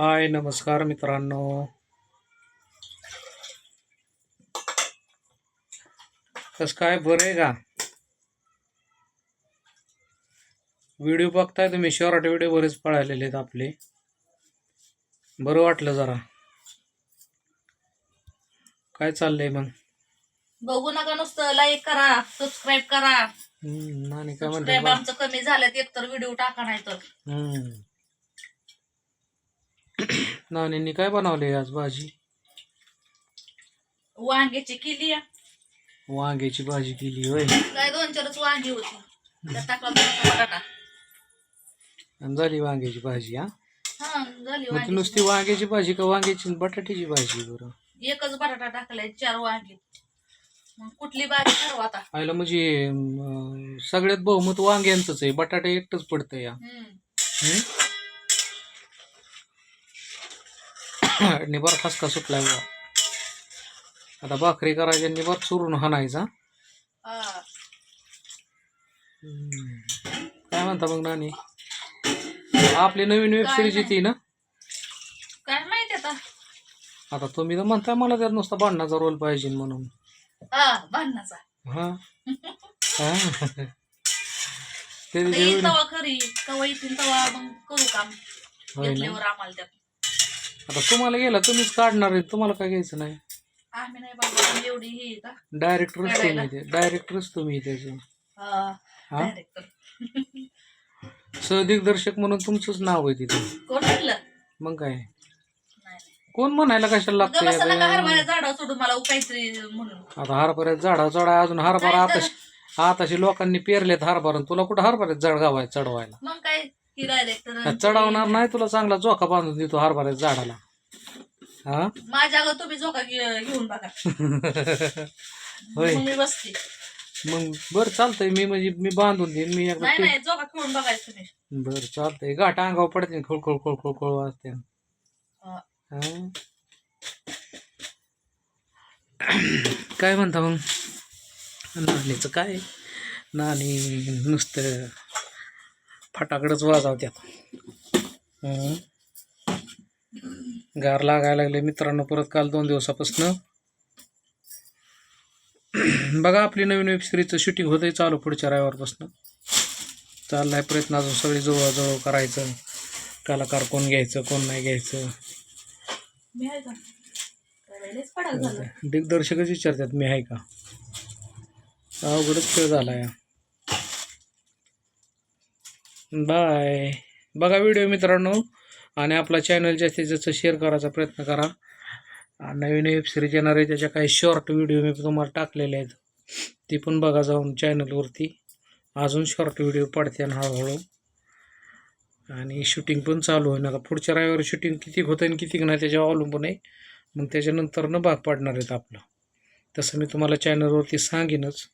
हाय नमस्कार मित्रांनो. कस काय? बरं आहे का? व्हिडिओ बघताय तुम्ही शॉर्ट व्हिडिओ बरेच पळालेले आहेत आपले. बरं वाटलं जरा. काय चाललंय मग? बघू नका नुसतं लाईक करा सबस्क्राईब करा. नानी काय म्हणते आमचं कमी झालं तर व्हिडिओ टाका नाही तर हम्म. नानींनी काय बनवले आज भाजी? वांग्याची केली. वांग्याची भाजी केली होय. काय दोन चारच वांगी होती. त्यात टाकला थोडासा बटाटा. आणि झाली वांग्याची भाजी हा? हा झाली मग ती वांगी नुसती वांग्याची भाजी का वांग्याची आणि बटाट्याची भाजी बरं? एकच बटाटा टाकलाय चार वांगी. मग कुठली भाजी ठरवा आता? आयला म्हणजे अं, सगळ्यात बहुमत वांग्यांचंच आहे. बटाटा एकटंच पडतं या हम्म. हम्म? निबार खसका सुटलाय बुवा. आता भाकरी करायच्या निबार चुरून हाणायचा. काय म्हणता मग नानी? आपली नवीन वेब सिरीज. येते ना? काय माहिती आता? आता तुम्ही तर म्हणताय मला त्यात नुसता भांडणाचा रोल पाहिजे म्हणून. हा भांडणाचा. हा? हा. ते तवा खरी. कवा येतील तवा मग करू काम. घेतल्यावर आम्हाला त्यात. आता तुम्हाला गेला तुम्हीच काढणार आहे. तुम्हाला काय घ्यायचं नाही? आम्ही नाही बाबा आम्ही एवढी ही आहे का? डायरेक्टरच. तुम्ही ते डायरेक्टरच तुम्ही त्याचे. हा हा? डायरेक्टर सहदिग्दर्शक म्हणून तुमचंच नाव आहे तिथे. कोण म्हणलं मग काय? नाही कोण म्हणायला कशाला नका लागतंय हरभऱ्या झाडावर सोडून मला म्हणून? आता हरभऱ्यात झाडा चढा अजून हरभरा तर? आताशी आताशी लोकांनी पेरलेत हरभरा तुला कुठं हरभऱ्यात झाड गावायचं चढवायला? मग काय? चढवणार नाही तुला चांगला जोखा बांधून देतो हरभऱ्यात झाडाला. हा? माझ्या अगं तुम्ही झोका घे- घेऊन बघा. होय. मग मी बसते. मग बरं चालतंय मी म्हणजे मी बांधून देईन मी एकदा नाही ते नाही झोका खेळून बघायचं तुम्ही. बरं चालतंय. गाठ अंगावर पडते खोळ खोळ खोळ खोळ खोळ वाजते. हा. हा. काय म्हणता मग? नाणीचं काय? नाणी नुसतं फटाकडच वाजवत्यात. गार लागायला लागले मित्रांनो परत काल दोन दिवसापासून. बघा आपली नवीन वेब सिरीजचं शूटिंग होतंय चालू पुढच्या रविवारपासून. चाललाय प्रयत्न अजून सगळी जवळजवळ करायचं. कलाकार कोण घ्यायचं कोण नाही घ्यायचं. आहे दिग्दर्शकच विचारतात मी आहे का? अवघडच खेळ झाला या बाय. बघा व्हिडिओ मित्रांनो आणि आपला चॅनल जास्तीत जास्त शेअर करायचा प्रयत्न करा. आणि नवीन वेब सिरीज येणार आहे त्याच्या काही शॉर्ट व्हिडिओ मी तुम्हाला टाकलेले आहेत. ती पण बघा जाऊन चॅनलवरती अजून शॉर्ट व्हिडिओ पडते हळूहळू. आणि शूटिंग पण चालू होईल आता पुढच्या रविवारी शूटिंग किती होतं आणि किती नाही त्याच्यावर अवलंबून आहे. मग त्याच्यानंतर न भाग पाडणार आहेत आपलं. तसं मी तुम्हाला चॅनलवरती सांगेनच.